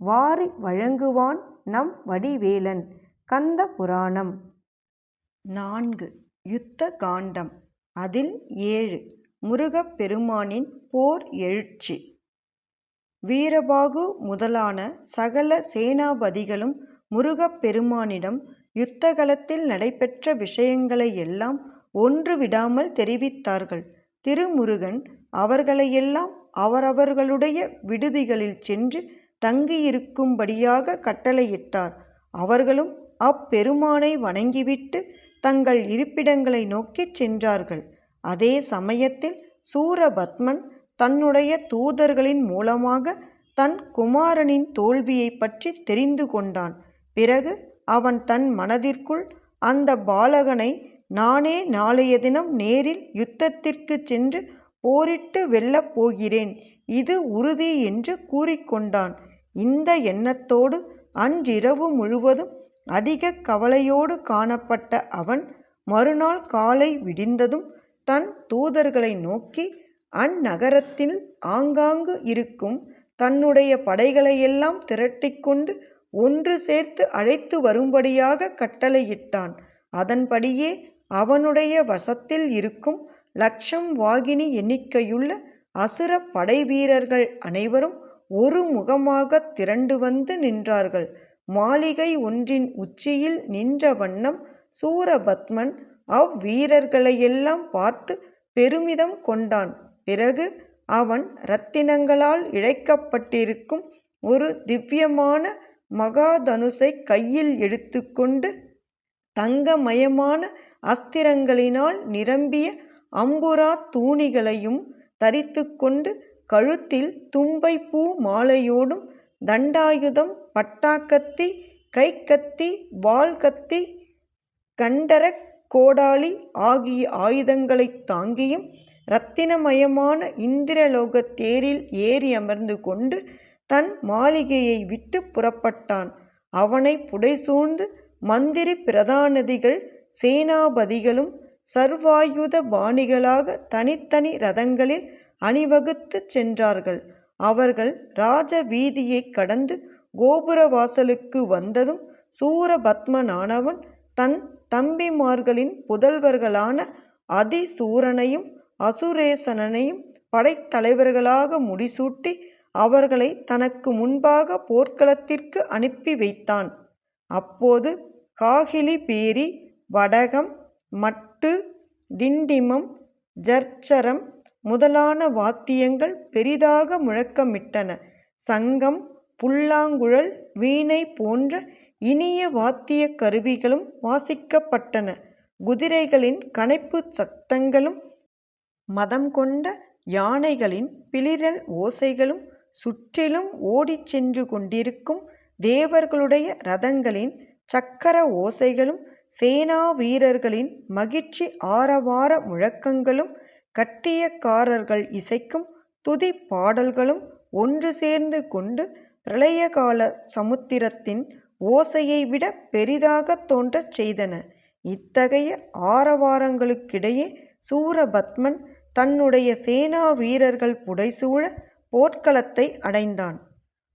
வாரி வழங்குவான் நம் வடிவேலன். கந்த புராணம். நான்கு. யுத்த காண்டம். அதில் ஏழு. முருகப்பெருமானின் போர் எழுச்சி. வீரபாகு முதலான சகல சேனாபதிகளும் முருகப்பெருமானிடம் யுத்தகலத்தில் நடைபெற்ற விஷயங்களை எல்லாம் ஒன்று விடாமல் தெரிவித்தார்கள். திருமுருகன் அவர்களையெல்லாம் அவரவர்களுடைய விடுதிகளில் சென்று தங்கியிருக்கும்படியாக கட்டளையிட்டார். அவர்களும் அப்பெருமானை வணங்கிவிட்டு தங்கள் இருப்பிடங்களை நோக்கிச் சென்றார்கள். அதே சமயத்தில் சூரபத்மன் தன்னுடைய தூதர்களின் மூலமாக தன் குமாரனின் தோல்வியைப் பற்றி தெரிந்து கொண்டான். பிறகு அவன் தன் மனதிற்குள் அந்த பாலகனை நானே நாளைய தினம் நேரில் யுத்தத்திற்குச் சென்று போரிட்டு வெல்லப் போகிறேன். இது உறுதி என்று கூறிக்கொண்டான். இந்த எண்ணத்தோடு அன்றிரவு முழுவதும் அதிக கவலையோடு காணப்பட்ட அவன் மறுநாள் காலை விடிந்ததும் தன் தூதர்களை நோக்கி அந்நகரத்தில் ஆங்காங்கு இருக்கும் தன்னுடைய படைகளையெல்லாம் திரட்டிக்கொண்டு ஒன்று சேர்த்து அழைத்து வரும்படியாக கட்டளையிட்டான். அதன்படியே அவனுடைய வசத்தில் இருக்கும் லட்சம் வாகினி எண்ணிக்கையுள்ள அசுர படைவீரர்கள் அனைவரும் ஒரு முகமாக திரண்டு வந்து நின்றார்கள். மாளிகை ஒன்றின் உச்சியில் நின்ற வண்ணம் சூரபத்மன் அவ்வீரர்களையெல்லாம் பார்த்து பெருமிதம் கொண்டான். பிறகு அவன் இரத்தினங்களால் இழைக்கப்பட்டிருக்கும் ஒரு திவ்யமான மகாதனுசை கையில் எடுத்துக்கொண்டு தங்கமயமான அஸ்திரங்களினால் நிரம்பிய அம்புரா தூணிகளையும் தரித்துக்கொண்டு கழுத்தில் தும்பைப்பூ மாலையோடும் தண்டாயுதம் பட்டாக்கத்தி கைக்கத்தி வாள்கத்தி கண்டரக் கோடாலி ஆகிய ஆயுதங்களைத் தாங்கியும் இரத்தினமயமான இந்திரலோகத் தேரில் ஏறி அமர்ந்து கொண்டு தன் மாளிகையை விட்டு புறப்பட்டான். அவனை புடைசூழ்ந்து மந்திரி பிரதானதிகள் சேனாபதிகளும் சர்வாயுத பாணிகளாக தனித்தனி ரதங்களில் அணிவகுத்துச் சென்றார்கள். அவர்கள் ராஜ வீதியைக் கடந்து கோபுர வாசலுக்கு வந்ததும் சூரபத்மனானவன் தன் தம்பிமார்களின் புதல்வர்களான அதிசூரனையும் அசுரேசனனையும் படைத்தலைவர்களாக முடிசூட்டி அவர்களை தனக்கு முன்பாக போர்க்களத்திற்கு அனுப்பி வைத்தான். அப்போது காகிலி பேரி வடகம் மட்டு டிண்டிமம் ஜர்ச்சரம் முதலான வாத்தியங்கள் பெரிதாக முழக்கமிட்டன. சங்கம் புல்லாங்குழல் வீணை போன்ற இனிய வாத்தியக் கருவிகளும் வாசிக்கப்பட்டன. குதிரைகளின் கனைப்புச் சத்தங்களும் மதம் கொண்ட யானைகளின் பிளிரல் ஓசைகளும் சுற்றிலும் ஓடிச் சென்று கொண்டிருக்கும் தேவர்களுடைய ரதங்களின் சக்கர ஓசைகளும் சேனா வீரர்களின் மகிழ்ச்சி ஆரவார முழக்கங்களும் கட்டியக்காரர்கள் இசைக்கும் துதி பாடல்களும் ஒன்று சேர்ந்து கொண்டு பிரளயகால சமுத்திரத்தின் ஓசையை விட பெரிதாக தோன்றச் செய்தன. இத்தகைய ஆரவாரங்களுக்கிடையே சூரபத்மன் தன்னுடைய சேனா வீரர்கள் புடைசூழ போர்க்களத்தை அடைந்தான்.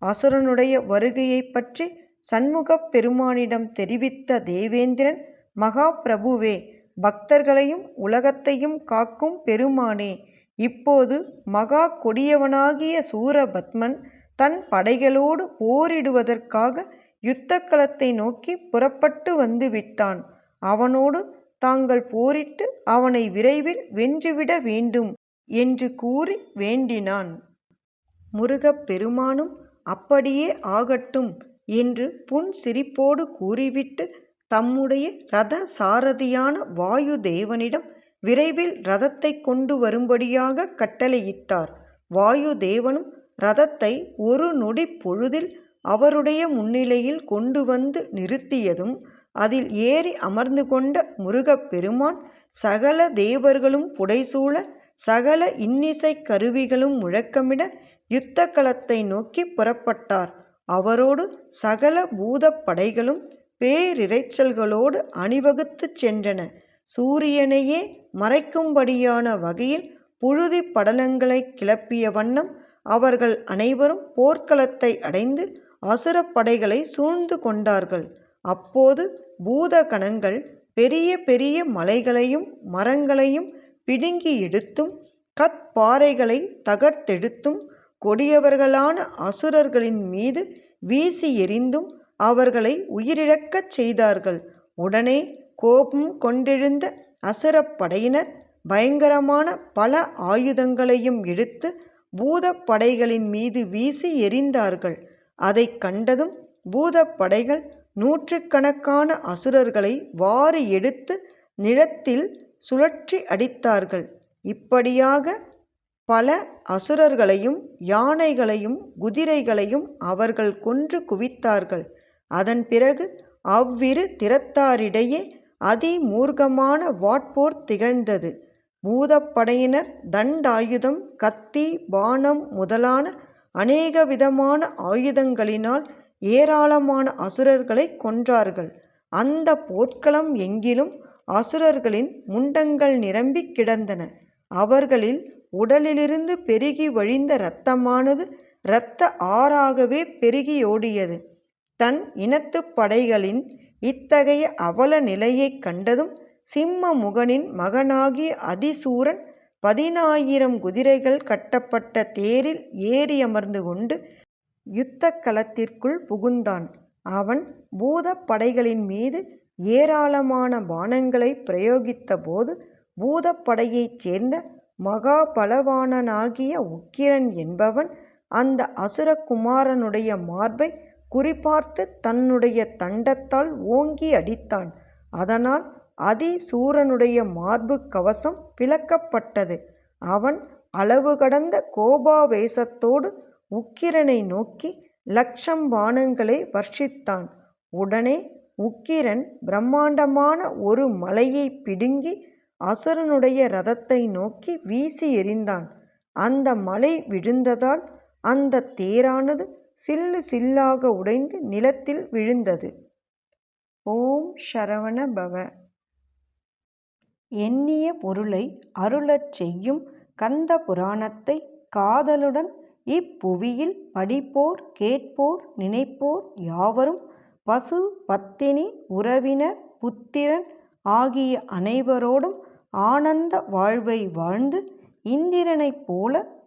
அசுரனுடைய வருகையைப் பற்றி சண்முகப் பெருமானிடம் தெரிவித்த தேவேந்திரன் மகா பிரபுவே பக்தர்களையும் உலகத்தையும் காக்கும் பெருமானே இப்போது மகா கொடியவனாகிய சூரபத்மன் தன் படைகளோடு போரிடுவதற்காக யுத்தக்களத்தை நோக்கி புறப்பட்டு வந்து விட்டான் அவனோடு தாங்கள் போரிட்டு அவனை விரைவில் வென்றுவிட வேண்டும் என்று கூறி வேண்டினான். முருகப் பெருமானும் அப்படியே ஆகட்டும் என்று புன்சிரிப்போடு கூறிவிட்டு தம்முடைய ரத சாரதியான வாயுதேவனிடம் விரைவில் ரதத்தை கொண்டு வரும்படியாக கட்டளையிட்டார். வாயுதேவனும் ரதத்தை ஒரு நொடி பொழுதில் அவருடைய முன்னிலையில் கொண்டு வந்து நிறுத்தியதும் அதில் ஏறி அமர்ந்து கொண்ட முருகப்பெருமான் சகல தேவர்களும் புடைசூழ சகல இன்னிசைக் கருவிகளும் முழக்கமிட யுத்த களத்தை நோக்கி புறப்பட்டார். அவரோடு சகல பூதப்படைகளும் பேரிரைச்சல்களோடு அணிவகுத்துச் சென்றன. சூரியனையே மறைக்கும்படியான வகையில் புழுதி படலங்களை கிளப்பிய வண்ணம் அவர்கள் அனைவரும் போர்க்களத்தை அடைந்து அசுரப்படைகளை சூழ்ந்து கொண்டார்கள். அப்போது பூத கணங்கள் பெரிய பெரிய மலைகளையும் மரங்களையும் பிடுங்கி எடுத்தும் கற்பாறைகளை தகர்த்தெடுத்தும் கொடியவர்களான அசுரர்களின் மீது வீசி எறிந்தும் அவர்களை உயிரிழக்கச் செய்தார்கள். உடனே கோபம் கொண்டெழுந்த அசுரப் படையினர் பயங்கரமான பல ஆயுதங்களையும் எடுத்து பூதப்படைகளின் மீது வீசி எறிந்தார்கள். அதை கண்டதும் பூதப்படைகள் நூற்றுக்கணக்கான அசுரர்களை வாரி எடுத்து நிலத்தில் சுழற்றி அடித்தார்கள். இப்படியாக பல அசுரர்களையும் யானைகளையும் குதிரைகளையும் அவர்கள் கொன்று குவித்தார்கள். அதன் பிறகு அவ்விரு திறத்தாரிடையே அதிமூர்க்கமான வாட்போர் திகழ்ந்தது. பூதப்படையினர் தண்டாயுதம் கத்தி பானம் முதலான அநேக விதமான ஆயுதங்களினால் ஏராளமான அசுரர்களை கொன்றார்கள். அந்த போர்க்களம் எங்கிலும் அசுரர்களின் முண்டங்கள் நிரம்பி கிடந்தன. அவர்களில் உடலிலிருந்து பெருகி வழிந்த இரத்தமானது இரத்த ஆறாகவே பெருகியோடியது தன் இனத்துப் படைகளின் இத்தகைய அவல நிலையைக் கண்டதும் சிம்ம முகனின் மகனாகிய அதிசூரன் பதினாயிரம் குதிரைகள் கட்டப்பட்ட தேரில் ஏறி அமர்ந்து கொண்டு யுத்த களத்திற்குள் புகுந்தான். அவன் பூதப் படைகளின் மீது ஏராளமான பானங்களை பிரயோகித்த போது பூதப்படையைச் சேர்ந்த மகாபலவானனாகிய உக்கிரன் என்பவன் அந்த அசுரகுமாரனுடைய மார்பை குறிபார்த்து தன்னுடைய தண்டத்தால் ஓங்கி அடித்தான். அதனால் அதிசூரனுடைய மார்புக் கவசம் பிளக்கப்பட்டது. அவன் அளவு கடந்த கோபாவேசத்தோடு உக்கிரனை நோக்கி லட்சம் பாணங்களை வர்ஷித்தான். உடனே உக்கிரன் பிரம்மாண்டமான ஒரு மலையை பிடுங்கி அசுரனுடைய ரதத்தை நோக்கி வீசி எறிந்தான். அந்த மலை விழுந்ததால் அந்த தேரானது சில்லு சில்லாக உடைந்து நிலத்தில் விழுந்தது. ஓம் சரவண பவ. எண்ணிய பொருளை அருளச் செய்யும் கந்த புராணத்தை காதலுடன் இப்புவியில் படிப்போர் கேட்போர் நினைப்போர் யாவரும் பசு பத்தினி உறவினர் புத்திரன் ஆகிய அனைவரோடும் ஆனந்த வாழ்வை வாழ்ந்து இந்திரனைப் போல